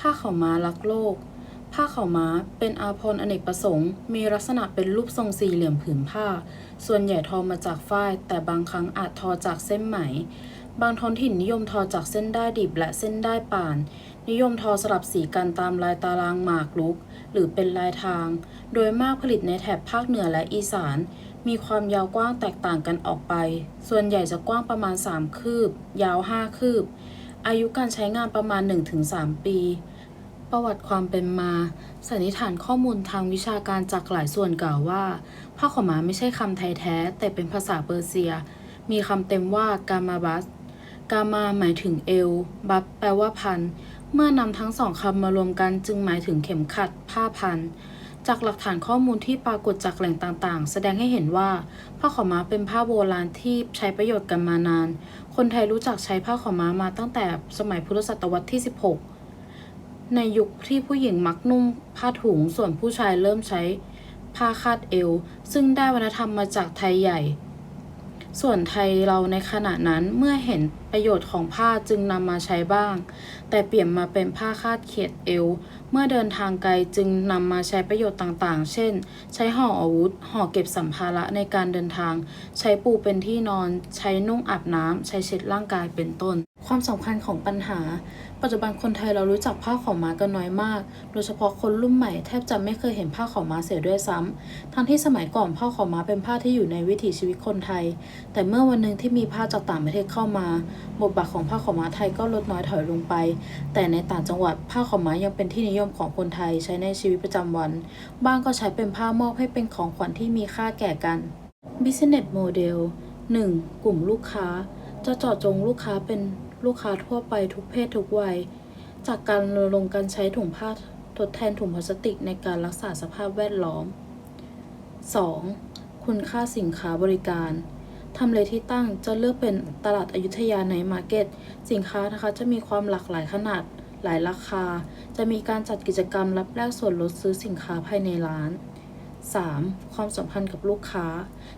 ผ้าขาวม้ารักโลก ผ้าขาวม้าเป็นอาภรณ์อเนกประสงค์ มีลักษณะเป็นรูปทรงสี่เหลี่ยมผืนผ้า ส่วนใหญ่ทอมาจากฝ้าย แต่บางครั้งอาจทอจากเส้นไหม บางท้องถิ่นนิยมทอจากเส้นได้ดิบและเส้นได้ป่าน นิยมทอสลับสีกันตามลายตารางหมากรุก หรือเป็นลายทาง โดยมากผลิตในแถบภาคเหนือและอีสาน มีความยาวกว้างแตกต่างกันออกไป ส่วนใหญ่จะกว้างประมาณ 3 คืบ ยาว 5 คืบอายุการใช้งานประมาณ 1-3 ปี ประวัติความเป็นมา สันนิษฐานข้อมูลทางวิชาการจากหลายส่วนกล่าวว่าผ้าขาวม้าไม่ใช่คำไทยแท้ แต่เป็นภาษาเปอร์เซีย มีคำเต็มว่ากามาบัส กามาหมายถึงเอว บับแปลว่าพัน เมื่อนำทั้งสองคำมารวมกันจึงหมายถึงเข็มขัด ผ้าพัน จากหลักฐานข้อมูลที่ปรากฏจากแหล่งต่างๆ แสดงให้เห็นว่าผ้าขาวม้าเป็นผ้าโบราณที่ใช้ประโยชน์กันมานาน คนไทยรู้จักใช้ผ้าขาวม้ามาตั้งแต่สมัยพุทธศตวรรษที่ 16 ในยุคที่ผู้หญิงมักนุ่งผ้าถุงส่วนผู้ชายเริ่มใช้ผ้าคาดเอว ซึ่งได้วัฒนธรรมมาจากไทยใหญ่ ส่วนไทยเราในขณะนั้นเมื่อเห็นประโยชน์ของผ้าจึงนำมาใช้บ้าง แต่เปลี่ยนมาเป็นผ้าคาดเขียดเอว เมื่อเดินทางไกลจึงนำมาใช้ประโยชน์ต่างๆ เช่น ใช้ห่ออาวุธ ห่อเก็บสัมภาระในการเดินทาง ใช้ปูเป็นที่นอน ใช้นุ่งอาบน้ำ ใช้เช็ดร่างกายเป็นต้น ความสำคัญของปัญหา ปัจจุบันคนไทยเรารู้จักผ้าขาวม้ากันน้อยมาก โดยเฉพาะคนรุ่นใหม่แทบจะไม่เคยเห็นผ้าขาวม้าเสียด้วยซ้ำทั้งที่สมัยก่อนผ้าขาวม้าเป็นผ้าที่อยู่ในวิถีชีวิตคนไทย แต่เมื่อวันหนึ่งที่มีผ้าจากต่างประเทศเข้ามาบทบาทของผ้าขาวม้าไทยก็ลดน้อยถอยลงไป แต่ในต่างจังหวัดผ้าขาวม้ายังเป็นที่นิยมของคนไทยใช้ในชีวิตประจำวัน บ้างก็ใช้เป็นผ้ามอบให้เป็นของขวัญที่มีค่าแก่กัน Business Model 1. กลุ่มลูกค้า จะเจาะจงลูกค้าเป็นลูกค้าทั่วไปทุกเพศทุกวัย จากการรณรงค์การใช้ถุงผ้าทดแทนถุงพลาสติกในการรักษาสภาพแวดล้อม 2. คุณค่าสินค้าบริการ ทำเลที่ตั้งจะเลือกเป็นตลาดอยุธยาในมาร์เก็ต สินค้านะคะจะมีความหลากหลายขนาดหลายราคา จะมีการจัดกิจกรรมรับแลกส่วนลดซื้อสินค้าภายในร้าน 3. ความสัมพันธ์กับลูกค้า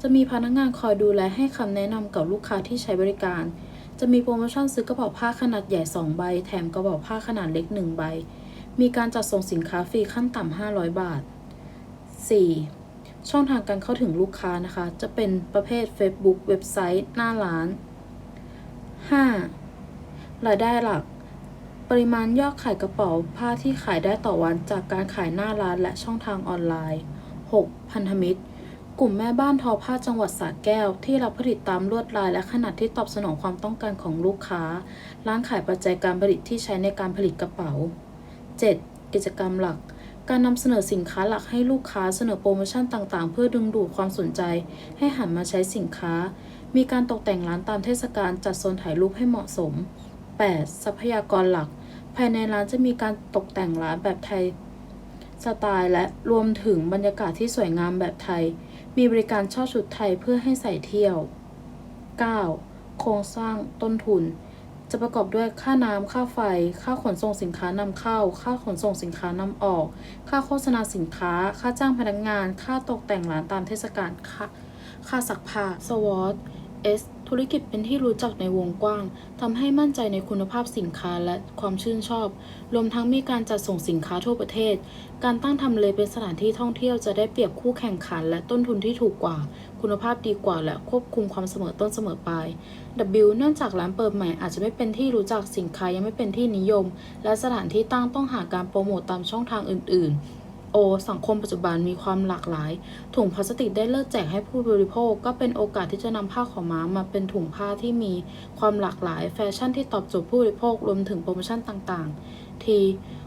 จะมีพนักงานคอยดูแลให้คำแนะนำกับลูกค้าที่ใช้บริการ จะมีโปรโมชั่นซื้อกระเป๋าผ้าขนาดใหญ่ 2 ใบ แถมกระเป๋าผ้าขนาดเล็ก 1 ใบ มีการจัดส่งสินค้าฟรีขั้นต่ำ500 บาท 4. ช่องทางการเข้าถึงลูกค้านะคะ จะเป็นประเภท Facebook เว็บไซต์หน้าร้าน 5. รายได้หลัก ปริมาณยอดขายกระเป๋าผ้าที่ขายได้ต่อวันจากการขายหน้าร้านและช่องทางออนไลน์ 6. พันธมิตร กลุ่มแม่บ้านทอผ้าจังหวัดสระแก้ว ที่รับผลิตตามลวดลายและขนาดที่ตอบสนองความต้องการของลูกค้า ร้านขายปัจจัยการผลิตที่ใช้ในการผลิตกระเป๋า 7. กิจกรรมหลัก การนำเสนอสินค้าหลักให้ลูกค้าเสนอโปรโมชั่นต่างๆ เพื่อดึงดูดความสนใจ ให้หันมาใช้สินค้า มีการตกแต่งร้านตามเทศกาลจัดโซนถ่ายรูปให้เหมาะสม 8. ทรัพยากรหลัก ภายในร้านจะมีการตกแต่งร้านแบบไทยสไตล์และรวมถึงบรรยากาศที่สวยงามแบบไทย มีบริการเช่าชุดไทยเพื่อให้ใส่เที่ยว 9. โครงสร้างต้นทุน จะประกอบด้วยค่าน้ำค่าไฟ ค่าขนส่งสินค้านำเข้า ค่าขนส่งสินค้านำออก ค่าโฆษณาสินค้า ค่าจ้างพนักงาน ค่าตกแต่งร้านตามเทศกาลค่าค่าสักผ้าสวอต S ธุรกิจเป็นที่รู้จักในวงกว้างทำให้มั่นใจในคุณภาพสินค้าและความชื่นชอบ รวมทั้งมีการจัดส่งสินค้าทั่วประเทศ การตั้งทำเลเป็นสถานที่ท่องเที่ยวจะได้เปรียบคู่แข่งขัน และต้นทุนที่ถูกกว่า คุณภาพดีกว่า และควบคุมความเสมอต้นเสมอปลาย W เนื่องจากร้านเปิดใหม่อาจจะไม่เป็นที่รู้จักสินค้ายังไม่เป็นที่นิยม และสถานที่ตั้งต้องหาการโปรโมตตามช่องทางอื่น ๆ O สังคมปัจจุบันมีความหลากหลาย ถุงพลาสติกได้เลิกแจกให้ผู้บริโภค ก็เป็นโอกาสที่จะนำผ้าขาวม้ามาเป็นถุงผ้าที่มีความหลากหลาย แฟชั่นที่ตอบโจทย์ผู้บริโภครวมถึงโปรโมชั่นต่างๆ T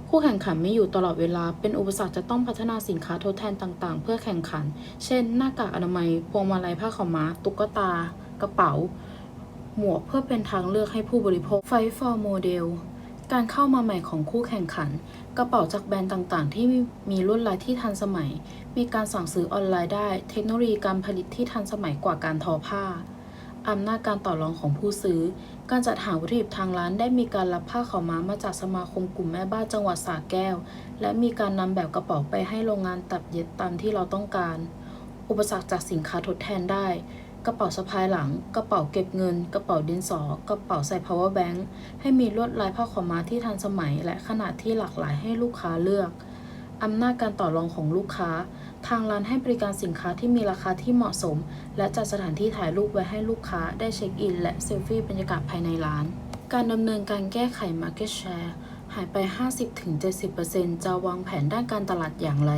คู่แข่งขันไม่อยู่ตลอดเวลา เป็นอุปสรรคจะต้องพัฒนาสินค้าทดแทนต่างๆ เพื่อแข่งขัน เช่น หน้ากากอนามัย พวงมาลัยผ้าขาวม้า ตุ๊กตา กระเป๋า หมวกเพื่อเป็นทางเลือกให้ผู้บริโภค Fight for Model การเข้ามาใหม่ของคู่แข่งขัน กระเป๋าจากแบรนด์ต่างๆ ที่มีลวดลายที่ทันสมัย มีการสั่งซื้อออนไลน์ได้ เทคโนโลยีการผลิตที่ทันสมัยกว่าการทอผ้าอำนาจการต่อรองของผู้ซื้อ การจัดหาวัตถุดิบทางร้านได้มีการรับผ้าขาวม้ามาจากสมาคมกลุ่มแม่บ้านจังหวัดสระแก้ว และมีการนำแบบกระเป๋าไปให้โรงงานตัดเย็บตามที่เราต้องการ อุปสรรคจากสินค้าทดแทนได้ กระเป๋าสะพายหลัง กระเป๋าเก็บเงิน กระเป๋าดินสอ กระเป๋าใส่ power bank ให้มีลวดลายผ้าขาวม้าที่ทันสมัย และขนาดที่หลากหลายให้ลูกค้าเลือก อำนาจการต่อรองของลูกค้า ทางร้านให้บริการสินค้าที่มีราคาที่เหมาะสม และจัดสถานที่ถ่ายรูปไว้ให้ลูกค้าได้เช็คอิน และเซลฟี่บรรยากาศภายในร้าน การดำเนินการแก้ไข Market Share หายไป 50-70%จะวางแผนด้านการตลาดอย่างไร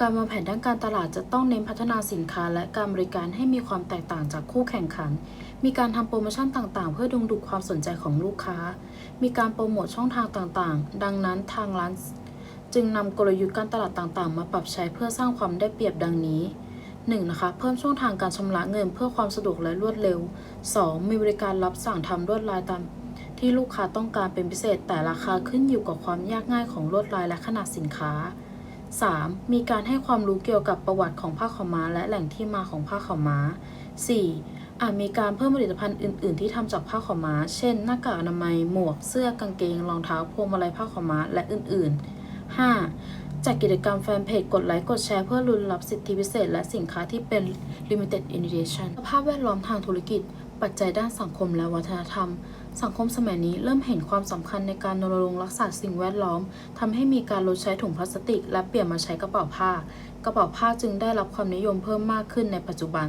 การวางแผนด้านการตลาดจะต้องเน้นพัฒนาสินค้าและการบริการให้มีความแตกต่างจากคู่แข่งขัน มีการทำโปรโมชั่นต่างๆ เพื่อดึงดูดความสนใจของลูกค้า มีการโปรโมทช่องทางต่างๆ ดังนั้นทางร้าน จึงนำกลยุทธ์การตลาดต่างๆ มาปรับใช้เพื่อสร้างความได้เปรียบดังนี้ 1. นะคะ เพิ่มช่องทางการชำระเงินเพื่อความสะดวกและรวดเร็ว 2. มีบริการรับสั่งทำลวดลายตามที่ลูกค้าต้องการเป็นพิเศษ แต่ราคาขึ้นอยู่กับความยากง่ายของลวดลายและขนาดสินค้า 3. มีการให้ความรู้เกี่ยวกับประวัติของผ้าขาวม้า และแหล่งที่มาของผ้าขาวม้า 4. อาจมีการเพิ่มผลิตภัณฑ์อื่น ๆ ที่ทำจากผ้าขาวม้า เช่น หน้ากากอนามัย หมวก เสื้อกางเกง รองเท้า พวงมาลัยผ้าขาวม้า และอื่น ๆ 5. จัดกิจกรรมแฟนเพจ กดไลค์ กดแชร์เพื่อลุ้นรับสิทธิพิเศษ และสินค้าที่เป็น limited edition สภาพแวดล้อมทางธุรกิจ ปัจจัยด้านสังคมและวัฒนธรรม สังคมสมัยนี้เริ่มเห็นความสำคัญในการรณรงค์รักษาสิ่งแวดล้อมทำให้มีการลดใช้ถุงพลาสติก และเปลี่ยนมาใช้กระเป๋าผ้า กระเป๋าผ้าจึงได้รับความนิยมเพิ่มมากขึ้นในปัจจุบัน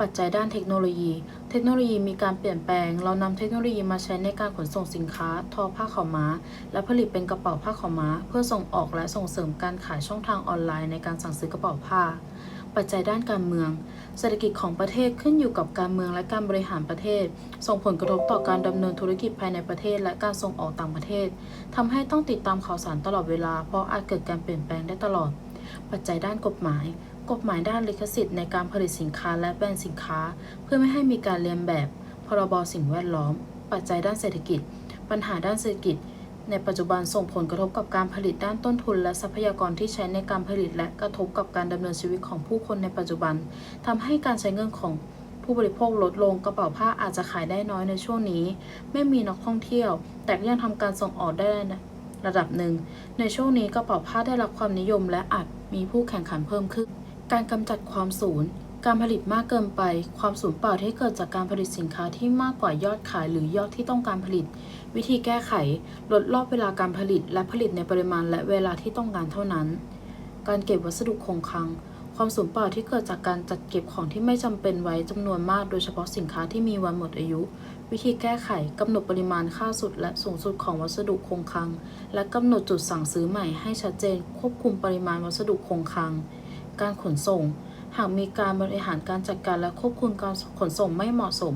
ปัจจัยด้านเทคโนโลยี เทคโนโลยีมีการเปลี่ยนแปลง เรานำเทคโนโลยีมาใช้ในการขนส่งสินค้า ทอผ้าขาวม้า และผลิตเป็นกระเป๋าผ้าขาวม้า เพื่อส่งออกและส่งเสริมการขายช่องทางออนไลน์ในการสั่งซื้อกระเป๋าผ้า ปัจจัยด้านการเมือง เศรษฐกิจของประเทศขึ้นอยู่กับการเมืองและการบริหารประเทศ ส่งผลกระทบต่อการดำเนินธุรกิจภายในประเทศและการส่งออกต่างประเทศทำให้ต้องติดตามข่าวสารตลอดเวลา เพราะอาจเกิดการเปลี่ยนแปลงได้ตลอด ปัจจัยด้านกฎหมาย กฎหมายด้านลิขสิทธิ์ในการผลิตสินค้าและแบรนด์สินค้า เพื่อไม่ให้มีการเลียนแบบ พรบสิ่งแวดล้อม ปัจจัยด้านเศรษฐกิจ ปัญหาด้านเศรษฐกิจ ในปัจจุบันส่งผลกระทบกับการผลิตด้านต้นทุน และทรัพยากรที่ใช้ในการผลิต และกระทบกับการดำเนินชีวิตของผู้คนในปัจจุบันทำให้การใช้เงินของผู้บริโภคลดลงกระเป๋าผ้าอาจจะขายได้น้อยในช่วงนี้ ไม่มีนักท่องเที่ยว แต่ยังทำการส่งออกได้ในระดับหนึ่ง ในช่วงนี้กระเป๋าผ้าได้รับความนิยม และอาจมีผู้แข่งขันเพิ่มขึ้น การกำจัดความสูญ การผลิตมากเกินไป ความสูญเปล่าที่เกิดจากการผลิตสินค้าที่มากกว่ายอดขายหรือยอดที่ต้องการผลิต วิธีแก้ไข ลดรอบเวลาการผลิต และผลิตในปริมาณและเวลาที่ต้องการเท่านั้น การเก็บวัสดุคงคลัง ความสูญเปล่าที่เกิดจากการจัดเก็บของที่ไม่จำเป็นไว้จำนวนมาก โดยเฉพาะสินค้าที่มีวันหมดอายุ วิธีแก้ไขกำหนดปริมาณค่าสุด และสูงสุดของวัสดุคงคลัง และกำหนดจุดสั่งซื้อใหม่ให้ชัดเจน ควบคุมปริมาณวัสดุคงคลัง การขนส่ง หากมีการบริหารการจัดการและควบคุมการขนส่งไม่เหมาะสม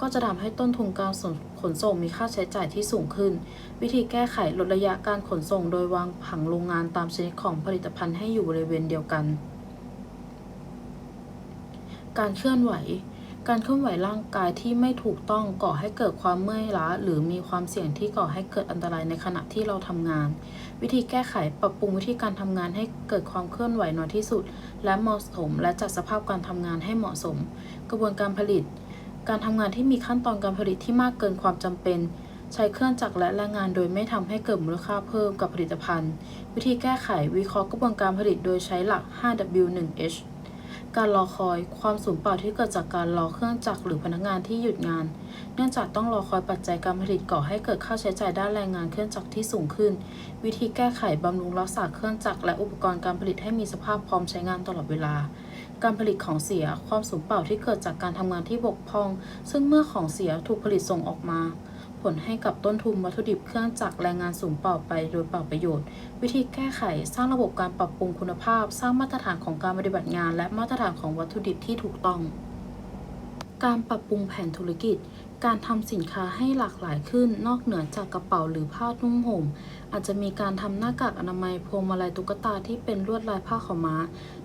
ก็จะทำให้ต้นทุนการขนส่งมีค่าใช้จ่ายที่สูงขึ้น วิธีแก้ไขลดระยะการขนส่งโดยวางผังโรงงานตามชนิดของผลิตภัณฑ์ให้อยู่บริเวณเดียวกัน การเคลื่อนไหว การเคลื่อนไหวร่างกายที่ไม่ถูกต้องก่อให้เกิดความเมื่อยล้า หรือมีความเสี่ยงที่ก่อให้เกิดอันตรายในขณะที่เราทำงาน วิธีแก้ไขปรับปรุงวิธีการทำงานให้เกิดความเคลื่อนไหวน้อยที่สุด และเหมาะสม และจัดสภาพการทำงานให้เหมาะสม กระบวนการผลิต การทำงานที่มีขั้นตอนการผลิตที่มากเกินความจำเป็น ใช้เครื่องจักรและแรงงานโดยไม่ทำให้เกิดมูลค่าเพิ่มกับผลิตภัณฑ์ วิธีแก้ไขวิเคราะห์กระบวนการผลิตโดยใช้หลัก 5W1H การรอคอยความสูญเปล่าที่เกิดจากการรอเครื่องจักรหรือพนักงานที่หยุดงาน เนื่องจากต้องรอคอยปัจจัยการผลิตก่อให้เกิดค่าใช้จ่ายด้านแรงงานเครื่องจักรที่สูงขึ้น วิธีแก้ไขบำรุงรักษาเครื่องจักรและอุปกรณ์การผลิตให้มีสภาพพร้อมใช้งานตลอดเวลา การผลิตของเสีย ความสูญเปล่าที่เกิดจากการทำงานที่บกพร่อง ซึ่งเมื่อของเสียถูกผลิตส่งออกมา ผลให้กับต้นทุนวัตถุดิบเครื่องจักรแรงงานสูงเปล่าไปโดยเปล่าประโยชน์ วิธีแก้ไขสร้างระบบการปรับปรุงคุณภาพ สร้างมาตรฐานของการปฏิบัติงาน และมาตรฐานของวัตถุดิบที่ถูกต้องการปรับปรุงแผนธุรกิจ การทำสินค้าให้หลากหลายขึ้น นอกเหนือจากกระเป๋าหรือผ้านุ่งห่ม อาจจะมีการทำหน้ากากอนามัยพวงมาลัยตุ๊กตาที่เป็นลวดลายผ้าขาวม้า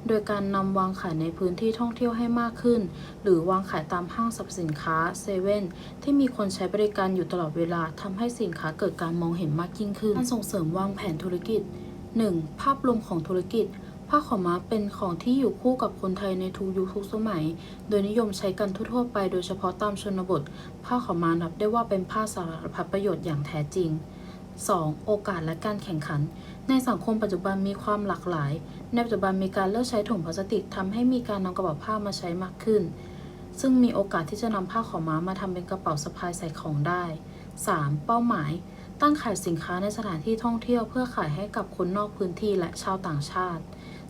โดยการนำวางขายในพื้นที่ท่องเที่ยวให้มากขึ้น หรือวางขายตามห้างสรรพสินค้าเซเว่นที่มีคนใช้บริการอยู่ตลอดเวลาทำให้สินค้าเกิดการมองเห็นมากยิ่งขึ้น การส่งเสริมวางแผนธุรกิจ 1. ภาพรวมของธุรกิจ ผ้าขาวม้าเป็นของที่อยู่คู่กับคนไทยในทุกยุคทุกสมัย โดยนิยมใช้กันทั่วๆไปโดยเฉพาะตามชนบท ผ้าขาวม้านับได้ว่าเป็นผ้าสารพัดประโยชน์อย่างแท้จริง 2. โอกาสและการแข่งขัน ในสังคมปัจจุบันมีความหลากหลาย ในปัจจุบันมีการเลิกใช้ถุงพลาสติกทำให้มีการนำกระเป๋าผ้ามาใช้มากขึ้น ซึ่งมีโอกาสที่จะนำผ้าขาวม้ามาทำเป็นกระเป๋าสะพายใส่ของได้ 3. เป้าหมาย ตั้งขายสินค้าในสถานที่ท่องเที่ยวเพื่อขายให้กับคนนอกพื้นที่และชาวต่างชาติ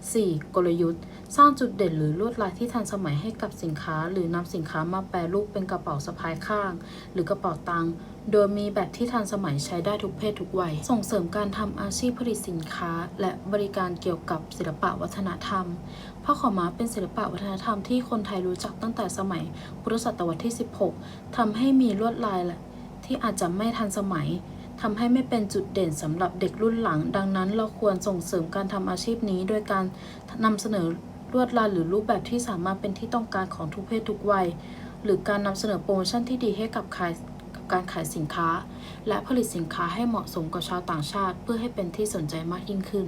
4. กลยุทธ์ สร้างจุดเด่นหรือลวดลายที่ทันสมัยให้กับสินค้า หรือนำสินค้ามาแปรรูปเป็นกระเป๋าสะพายข้าง หรือกระเป๋าตังค์โดยมีแบบที่ทันสมัยใช้ได้ทุกเพศทุกวัย ส่งเสริมการทำอาชีพผลิตสินค้า และบริการเกี่ยวกับศิลปะวัฒนธรรมผ้าขาวม้าเป็นศิลปะวัฒนธรรมที่คนไทยรู้จักตั้งแต่สมัยพุทธศตวรรษที่ 16ทำให้มีลวดลายและที่อาจจะไม่ทันสมัย ทำให้ไม่เป็นจุดเด่นสำหรับเด็กรุ่นหลัง ดังนั้นเราควรส่งเสริมการทำอาชีพนี้ โดยการนำเสนอลวดลายหรือรูปแบบที่สามารถเป็นที่ต้องการของทุกเพศทุกวัย หรือการนำเสนอโปรโมชั่นที่ดีให้กับขายกับการขายสินค้า และผลิตสินค้าให้เหมาะสมกับชาวต่างชาติ เพื่อให้เป็นที่สนใจมากยิ่งขึ้น